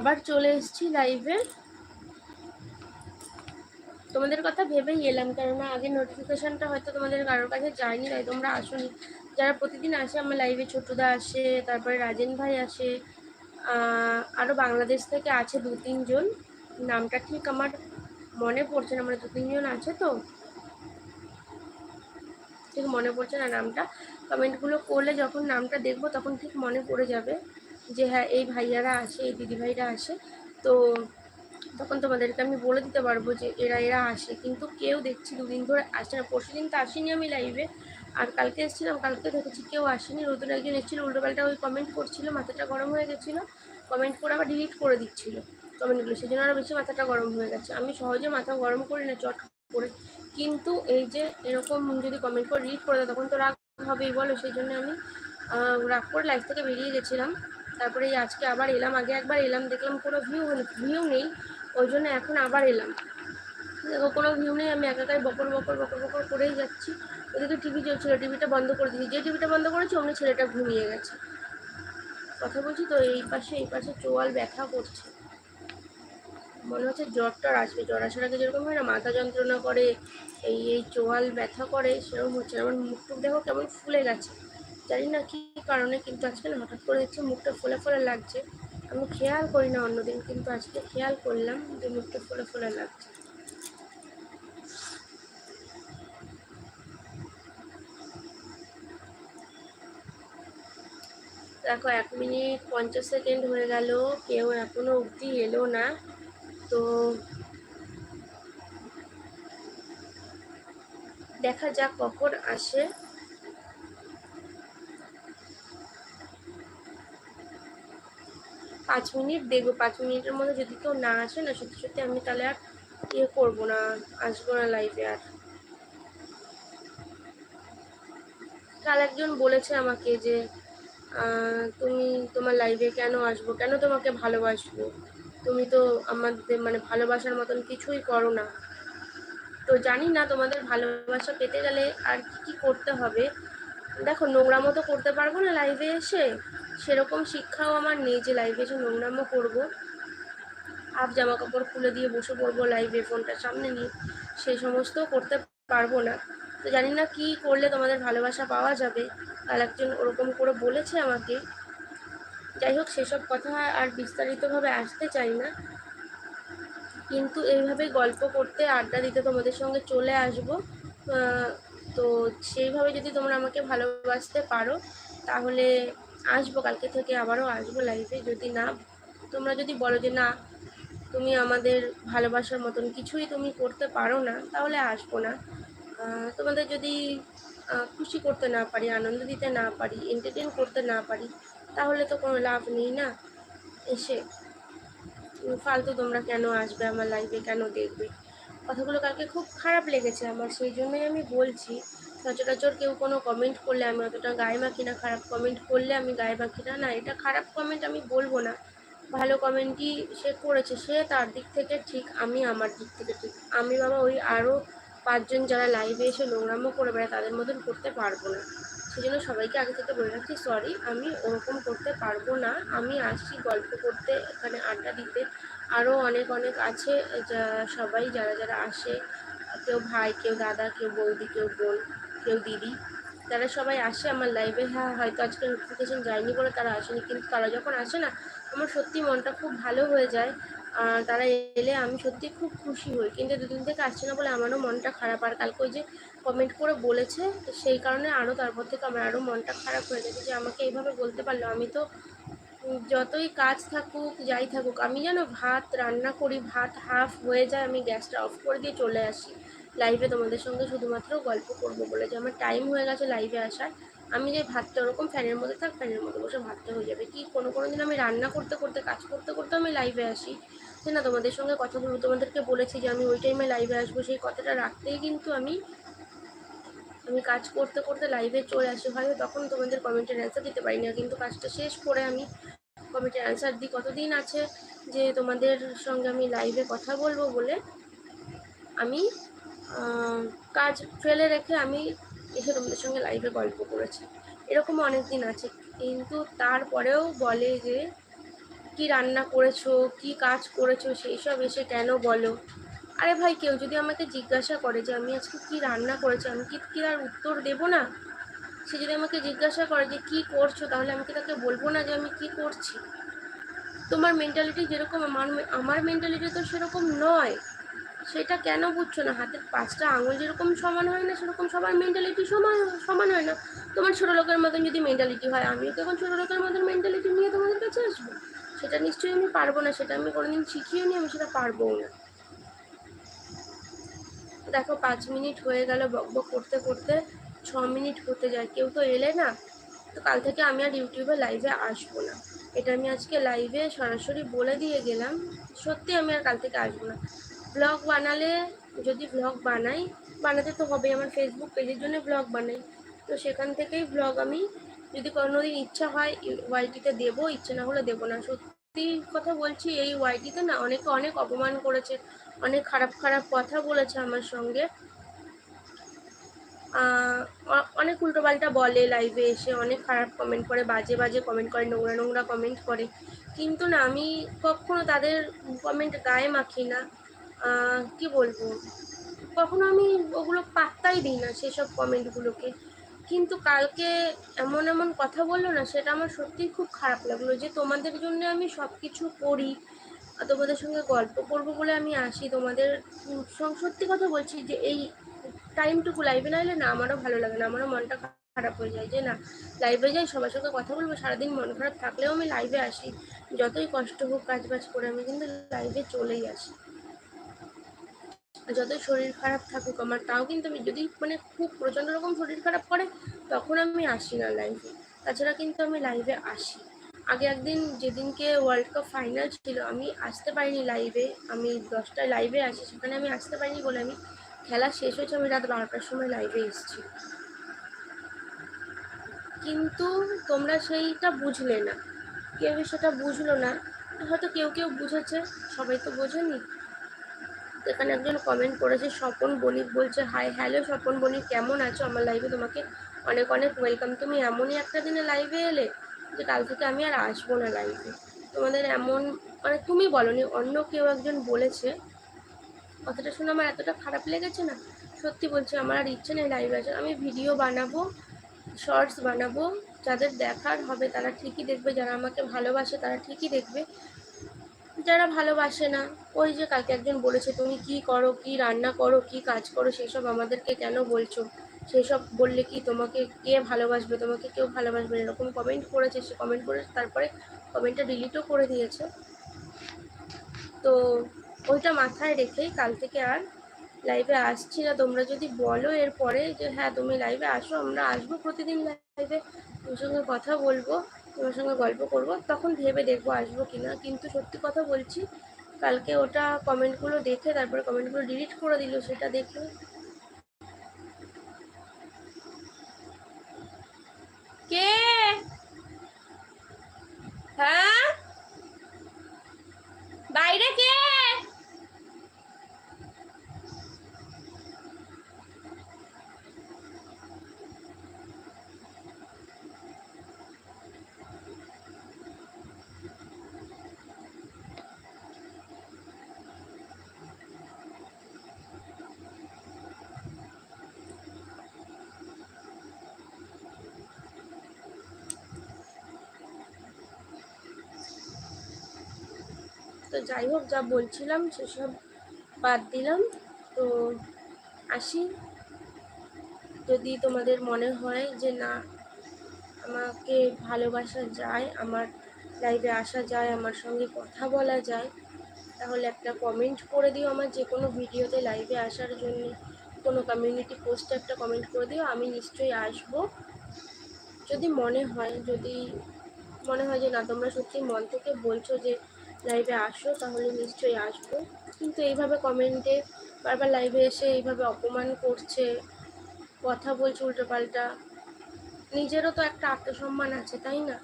আবার চলে এসেছি লাইভে তোমাদের কথা ভেবেই এলাম, কেননা আগে নোটিফিকেশানটা হয়তো তোমাদের কারোর কাছে যায়নি, তাই তোমরা আসোনি। যারা প্রতিদিন আসে, আমার লাইভে ছোটদা আসে, তারপরে রাজেন ভাই আসে আরও বাংলাদেশ থেকে আছে দু তিনজন। নামটা ঠিক আমার মনে পড়ছে না মানে দু তিনজন আছে তো। ঠিক মনে পড়ছে না নামটা। কমেন্টগুলো করলে যখন নামটা দেখব, তখন ঠিক মনে পড়ে যাবে। যে হ্যাঁ এই ভাইয়ারা আসে, এই দিদিভাইরা আসে, তো তখন তোমাদেরকে আমি বলে দিতে পারব যে এরা এরা আসে। কিন্তু কেউ দেখছি দুদিন ধরে আসে না। পরশু দিন তো আসিনি আমি লাইভে আর কালকে এসেছিলাম, কালকে দেখেছি কেউ আসেনি। নতুন একজন এসেছিল, উল্টোপাল্টা ওই কমেন্ট করছিল, মাথাটা গরম হয়ে গেছিল। কমেন্ট করে আবার ডিলিট করে দিচ্ছিল কমেন্টগুলো সেই জন্য আরও বেশি মাথাটা গরম হয়ে গেছে। আমি সহজে মাথা গরম করি না, চট করে। কিন্তু এই যে এরকম যদি কমেন্ট করে রিড করে দেয় তখন তো রাগ হবেই, বলো। সেই জন্য আমি রাগ করে লাইফ থেকে বেরিয়ে গেছিলাম। তারপরে এই আজকে আবার এলাম, আগে একবার এলাম, দেখলাম কোনো ভিউ ভিউ নেই, ওই জন্য এখন আবার এলাম। দেখো, কোনো ভিউ নেই, আমি একাকাই বকর বকর বকর বকর করেই যাচ্ছি। ওদিকে টিভি চলছিল টিভিটা বন্ধ করে দিয়েছি। যে টিভিটা বন্ধ করেছি, অমনি ছেলেটা ঘুমিয়ে গেছে। কথা বলছি তো, এই পাশে এই পাশে চোয়াল ব্যথা করছে। মনে হচ্ছে জ্বরটার আসবে। জ্বর আসার আগে যেরকম হয় না, মাথা যন্ত্রণা করে, এই এই চোয়াল ব্যথা করে, সেরকম হচ্ছে আমার মুখ টুক দেখো কেমন ফুলে গেছে। জানি না কী কারণে, কিন্তু আজকে না হঠাৎ করে দেখছি মুখটা ফুলে ফুলে লাগছে। আমি খেয়াল করি না অন্যদিন, কিন্তু আজকে খেয়াল করলাম যে মুখটা ফুলে ফুলে লাগছে। দেখো, এক মিনিট পঞ্চাশ সেকেন্ড হয়ে গেল, কেউ এখনও অবধি এলো না। তো দেখা যাক কখন আসে। পাঁচ মিনিট, দেখব পাঁচ মিনিটের মধ্যে যদি কেউ না আসে না, সত্যি সত্যি আমি তাহলে আর ইয়ে করব না, আসব না লাইভে আর। কাল একজন বলেছে আমাকে যে তুমি তোমার লাইভে কেন আসব, কেন তোমাকে ভালোবাসবো? তুমি তো আমাদের মানে ভালোবাসার মতন কিছুই করো না। তো জানি না তোমাদের ভালোবাসা পেতে গেলে আর কি করতে হবে। দেখো নোংরামো তো করতে পারব না লাইভে এসে। সেরকম শিক্ষাও আমার নেই যে লাইভে এসে নোংরামো করব। হাফ জামা কাপড় খুলে দিয়ে বসে পড়ব লাইভে ফোনটার সামনে নিয়ে। সেই সমস্ত করতে পারব না। তো জানি না কি করলে তোমাদের ভালোবাসা পাওয়া যাবে। কাল একজন ওরকম করে বলেছে আমাকে। যাই হোক, সেসব কথা আর বিস্তারিতভাবে আসতে চাই না। কিন্তু এইভাবে গল্প করতে, আড্ডা দিতে তোমাদের সঙ্গে চলে আসব। তো সেইভাবে যদি তোমরা আমাকে ভালোবাসতে পারো, তাহলে আসব, কালকে থেকে আবারও আসব লাইফে যদি না, তোমরা যদি বলো যে না, তুমি আমাদের ভালোবাসার মতন কিছুই তুমি করতে পারো না, তাহলে আসব না। তোমাদের যদি খুশি করতে না পারি, আনন্দ দিতে না পারি এন্টারটেন করতে না পারি, তাহলে তো কোনো লাভ নেই না? এসে ফালতু তোমরা কেন আসবে আমার লাইফে কেন দেখবে? কথাগুলো কালকে খুব খারাপ লেগেছে আমার, সেই জন্যই আমি বলছি। সচরাচর কেউ কোনো কমেন্ট করলে আমি অতটা গায়ে মাখি না, খারাপ কমেন্ট করলে আমি গায়ে মাখি না। না, এটা খারাপ কমেন্ট আমি বলব না। ভালো কমেন্টই সে করেছে, সে তার দিক থেকে ঠিক, আমি আমার দিক থেকে ঠিক। আমি বাবা ওই আরও পাঁচজন যারা লাইভে এসে নোংরামো করে বেড়ায়, তাদের মতন করতে পারব না। সেই জন্য সবাইকে আগে থেকে বলে রাখছি সরি আমি ওরকম করতে পারব না। আমি আসছি গল্প করতে, এখানে আড্ডা দিতে। আরও অনেক অনেক আছে, যা সবাই যারা যারা আসে, কেউ ভাই, কেউ দাদা, কেউ বৌদি, কেউ বোন। কেউ দিদি। তারা সবাই আসে আমার লাইভে হ্যাঁ হয়তো আজকে নোটিফিকেশান যায়নি বলে তারা আসেনি, কিন্তু তারা যখন আসে না, আমার সত্যি মনটা খুব ভালো হয়ে যায়। তারা এলে আমি সত্যি খুব খুশি হই। কিন্তু দুদিন থেকে আসছে না বলে আমারও মনটা খারাপ। আর কালকে ওই যে কমেন্ট করে বলেছে সেই কারণে আরও তারপর থেকে আমার আরও মনটা খারাপ হয়ে গেছে যে আমাকে এইভাবে বলতে পারল। আমি তো যতই কাজ থাকুক, যাই থাকুক, আমি যেন ভাত রান্না করি, ভাত হাফ হয়ে যায়, আমি গ্যাসটা অফ করে দিয়ে চলে আসি। লাইভে তোমাদের সঙ্গে শুধুমাত্র গল্প করব বলে যে আমার টাইম হয়ে গেছে লাইভে আসার। আমি যে ভাতটা ওরকম ফ্যানের মধ্যে থাক, ফ্যানের মধ্যে বসে ভাতটা হয়ে যাবে। কি কোনো কোনো দিন আমি রান্না করতে করতে, কাজ করতে করতে আমি লাইভে আসি। যে না? তোমাদের সঙ্গে কথা তোমাদেরকে বলেছি যে আমি ওই টাইমে লাইভে আসব। সেই কথাটা রাখতেই কিন্তু আমি আমি কাজ করতে করতে লাইভে চলে আসি। হয়তো তখন তোমাদের কমেন্টের অ্যান্সার দিতে পারি না। কিন্তু কাজটা শেষ করে আমি কমেন্টের অ্যান্সার দিই। কতদিন আছে যে তোমাদের সঙ্গে আমি লাইভে কথা বলব বলে আমি কাজ ফেলে রেখে আমি এসে তোমাদের সঙ্গে লাইভে গল্প করেছি। এরকম অনেক দিন আছে, কিন্তু তারপরেও বলে যে, কি রান্না করেছ, কি কাজ করেছ, সেই সব এসে কেন বলো? আরে ভাই, কেউ যদি আমাকে জিজ্ঞাসা করে যে, আমি আজকে কি রান্না করেছি? আমি কি কি আর উত্তর দেবো না? সে যদি আমাকে জিজ্ঞাসা করে যে, কি করছ? তাহলে আমি কি তাকে বলব না যে, আমি কি করছি? তোমার মেন্টালিটি যেরকম, আমার আমার মেন্টালিটি তো সেরকম নয়। সেটা কেন বুঝছ না? হাতের পাঁচটা আঙুল যেরকম সমান হয় না, সেরকম সবার মেন্টালিটি সমান সমান হয় না। তোমার ছোটো লোকের মতন যদি মেন্টালিটি হয়, আমিও তখন ছোটো লোকের মতন মেন্টালিটি নিয়ে তোমাদের কাছে আসব। সেটা নিশ্চয়ই আমি পারব না, সেটা আমি কোনোদিন শিখিও নি, আমি সেটা পারবোও না। দেখো, পাঁচ মিনিট হয়ে গেল বক বক করতে করতে, ছ মিনিট হতে যায়, কেউ তো এলে না, তো কাল থেকে আমি আর ইউটিউবে লাইভে আসব না। এটা আমি আজকে লাইভে সরাসরি বলে দিয়ে গেলাম, সত্যি আমি আর কাল থেকে আসব না। ব্লগ বানালে যদি ব্লগ বানাই, বানাতে তো হবে আমার ফেসবুক পেজের জন্য ব্লগ বানাই। তো সেখান থেকেই ব্লগ আমি যদি কোনোদিন ইচ্ছা হয় ওয়াইটিতে দেবো, ইচ্ছে না হলে দেবো না। সত্যি কথা বলছি, এই ওয়াইটিতে না অনেকে অনেক অপমান করেছে, অনেক খারাপ খারাপ কথা বলেছে আমার সঙ্গে। অনেক উল্টোপাল্টা বলে লাইভে এসে, অনেক খারাপ কমেন্ট করে, বাজে বাজে কমেন্ট করে, নোংরা নোংরা কমেন্ট করে। কিন্তু না, আমি কখনো তাদের কমেন্ট গায়ে মাখি না। কি বলব? কখনো আমি ওগুলো পাত্তাই দিই না সেসব কমেন্টগুলোকে কিন্তু কালকে এমন এমন কথা বলল না, সেটা আমার সত্যিই খুব খারাপ লাগল যে তোমাদের জন্য আমি সব কিছু করি তোমাদের সঙ্গে গল্প করব বলে আমি আসি। তোমাদের সত্যি কথা বলছি যে এই টাইমটুকু লাইভে না এলে না আমারও ভালো লাগে না, আমারও মনটা খারাপ হয়ে যায় যে না লাইভে যাই, সবার সঙ্গে কথা বলব, সারাদিন মন খারাপ থাকলেও আমি লাইভে আসি। যতই কষ্ট হোক কাজ বাজ করে আমি কিন্তু লাইভে চলেই আসি। যতই শরীর খারাপ থাকুক আমার, তাও কিন্তু আমি যদি মানে খুব প্রচণ্ড রকম শরীর খারাপ করে, তখন আমি আসি না লাইভে তাছাড়া কিন্তু আমি লাইভে আসি। আগে একদিন যেদিনকে ওয়ার্ল্ড কাপ ফাইনাল ছিল, আমি আসতে পারিনি লাইভে আমি দশটায় লাইভে আসি, সেখানে আমি আসতে পারিনি বলে আমি খেলা শেষ হয়েছে, আমি রাত বারোটার সময় লাইভে এসেছি। কিন্তু তোমরা সেইটা বুঝলে না। কেউ সেটা বুঝলো না। হয়তো কেউ কেউ বুঝেছে, সবাই তো বোঝেনি। এখানে একজন কমেন্ট করেছে, স্বপন বণিক বলছে হাই হ্যালো স্বপন বণিক, কেমন আছো? আমার লাইভে তোমাকে অনেক অনেক ওয়েলকাম তুমি এমনই একটা দিনে লাইভে এলে যে কাল থেকে আমি আর আসব না লাইভে তোমাদের এমন মানে তুমি বলনি, অন্য কেউ একজন বলেছে। কথাটা শুনে আমার এতটা খারাপ লেগেছে না? সত্যি বলছি, আমার আর ইচ্ছে নেই লাইভে আসার। আমি ভিডিও বানাবো শর্টস বানাবো, যাদের দেখার হবে তারা ঠিকই দেখবে, যারা আমাকে ভালোবাসে তারা ঠিকই দেখবে। যারা ভালোবাসে না, ওই যে কালকে একজন বলেছে, তুমি কি করো, কি রান্না করো, কি কাজ করো, সেসব আমাদেরকে কেন বলছো? সেসব বললে কি তোমাকে কে ভালোবাসবে, তোমাকে কেউ ভালোবাসবে এরকম কমেন্ট করেছে, সে কমেন্ট করে তারপরে কমেন্টটা ডিলিটও করে দিয়েছে। তো ওইটা মাথায় রেখেই কাল থেকে আর লাইভে আসছি না। তোমরা যদি বলো এরপরে যে হ্যাঁ তুমি লাইভে আসো, আমরা আসব প্রতিদিন লাইভে তোমার সঙ্গে কথা বলব। তোমার সঙ্গে গল্প করব, তখন ভেবে দেখব আসব কি না। কিন্তু সত্যি কথা বলছি, কালকে ওটা কমেন্টগুলো দেখে, তারপরে কমেন্টগুলো ডিলিট করে দিল, সেটা দেখে কে হ্যাঁ বাইরে কে তো যাই হোক, যা বলছিলাম সেসব বাদ দিলাম। তো আসি। যদি তোমাদের মনে হয় যে না, আমাকে ভালোবাসা যায়, আমার লাইভে আসা যায়, আমার সঙ্গে কথা বলা যায়, তাহলে একটা কমেন্ট করে দিও আমার। যে কোনো ভিডিওতে লাইভে আসার জন্য কোনো কমিউনিটি পোস্টে একটা কমেন্ট করে দিও, আমি নিশ্চয়ই আসব। যদি মনে হয়, যদি মনে হয় যে না, তোমরা সত্যি মন থেকে বলছো যে লাইভে আসো, তাহলে নিশ্চয়ই আসব। কিন্তু এইভাবে কমেন্টে বারবার লাইভে এসে এইভাবে অপমান করছে, কথা বলছে উল্টোপাল্টা। নিজেরও তো একটা আত্মসম্মান আছে, তাই না?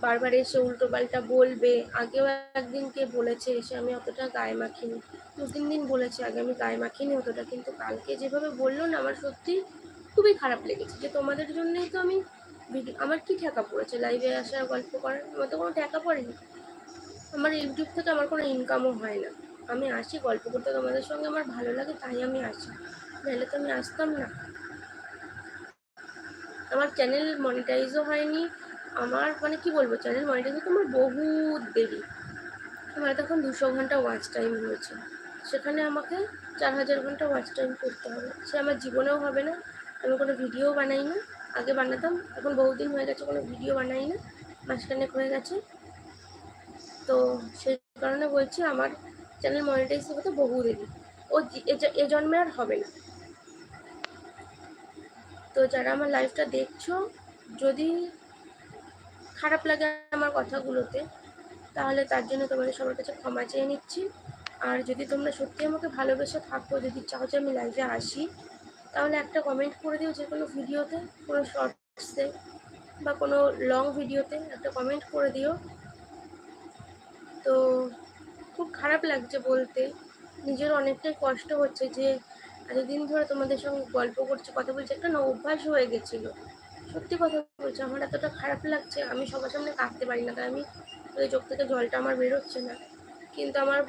বারবার এসে উল্টোপাল্টা বলবে। আগেও একদিন কে বলেছে এসে আমি অতটা গায়ে মাখিনি। দু তিন দিন বলেছে, আগে আমি গায়ে মাখিনি অতটা। কিন্তু কালকে যেভাবে বলল না, আমার সত্যি খুবই খারাপ লেগেছে যে তোমাদের জন্যই তো আমি আমার কি ঠেকা পড়েছে? লাইভে আসার গল্প করার? আমার তো কোনো ঠেকা পড়েনি। আমার ইউটিউব থেকে আমার কোনো ইনকামও হয় না। আমি আসি, গল্প করতে তোমাদের সঙ্গে আমার ভালো লাগে, তাই আমি আসি। নাহলে তো আমি আসতাম না। আমার চ্যানেল মনিটাইজও হয়নি। আমার মানে কি বলব চ্যানেল মনিটাইজ হতে আমার বহুত দেরি। আমার তখন দুশো ঘণ্টা ওয়াচ টাইম হয়েছে। সেখানে আমাকে চার হাজার ঘণ্টা ওয়াচ টাইম করতে হবে। সে আমার জীবনেও হবে না। আমি কোনো ভিডিও বানাই না। আগে বানাতাম, এখন বহুদিন হয়ে গেছে কোনো ভিডিও বানাই না। মাঝখানে হয়ে গেছে। তো সেই কারণে বলছি আমার চ্যানেল মনিটাইজ হতে বহু দেরি। ও এ জন্মে আর হবে না। তো যারা আমার লাইফটা দেখছ, যদি খারাপ লাগে আমার কথাগুলোতে, তাহলে তার জন্য তোমাদের সবার কাছে ক্ষমা চেয়ে নিচ্ছি। আর যদি তোমরা সত্যি আমাকে ভালোবেসে থাকো, যদি চাও যে আমি লাইভে আসি, তাহলে একটা কমেন্ট করে দিও যে কোনো ভিডিওতে কোনো শর্টসে বা কোনো লং ভিডিওতে একটা কমেন্ট করে দিও। তো খুব খারাপ লাগছে বলতে। নিজের অনেকটাই কষ্ট হচ্ছে যে এতদিন ধরে তোমাদের সঙ্গে গল্প করছি, কথা বলছি, একটা না অভ্যাস হয়ে গেছিল। সত্যি কথা বলছি, আমার এতটা খারাপ লাগছে, আমি সবার সামনে কাঁদতে পারি না তাই আমি চোখ থেকে জলটা আমার বেরোচ্ছে না। কিন্তু আমার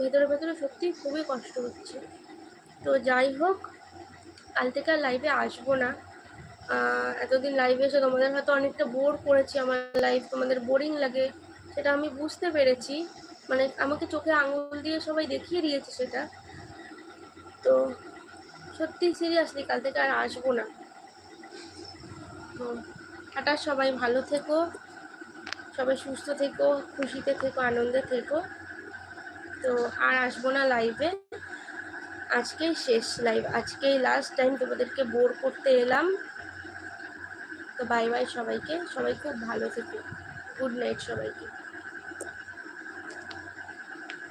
ভেতরে ভেতরে সত্যি খুবই কষ্ট হচ্ছে। তো যাই হোক, কাল থেকে আর লাইভে আসব না। এতদিন লাইভে এসে তোমাদের হয়তো অনেকটা বোর করেছি, আমার লাইভ তোমাদের বোরিং লাগে। সেটা আমি বুঝতে পেরেছি। মানে আমাকে চোখে আঙুল দিয়ে সবাই দেখিয়ে দিয়েছে সেটা। তো সত্যি সিরিয়াসলি কাল থেকে আর আসব না। তো সবাই, ভালো থেকো। সবাই সুস্থ থেকো, খুশিতে থেকো, আনন্দে থেকো। তো আর আসব না লাইভে আজকেই শেষ লাইভ আজকেই লাস্ট টাইম তোমাদেরকে বোর করতে এলাম। তো বাই বাই সবাইকে। সবাই খুব ভালো থেকো। গুড নাইট সবাইকে।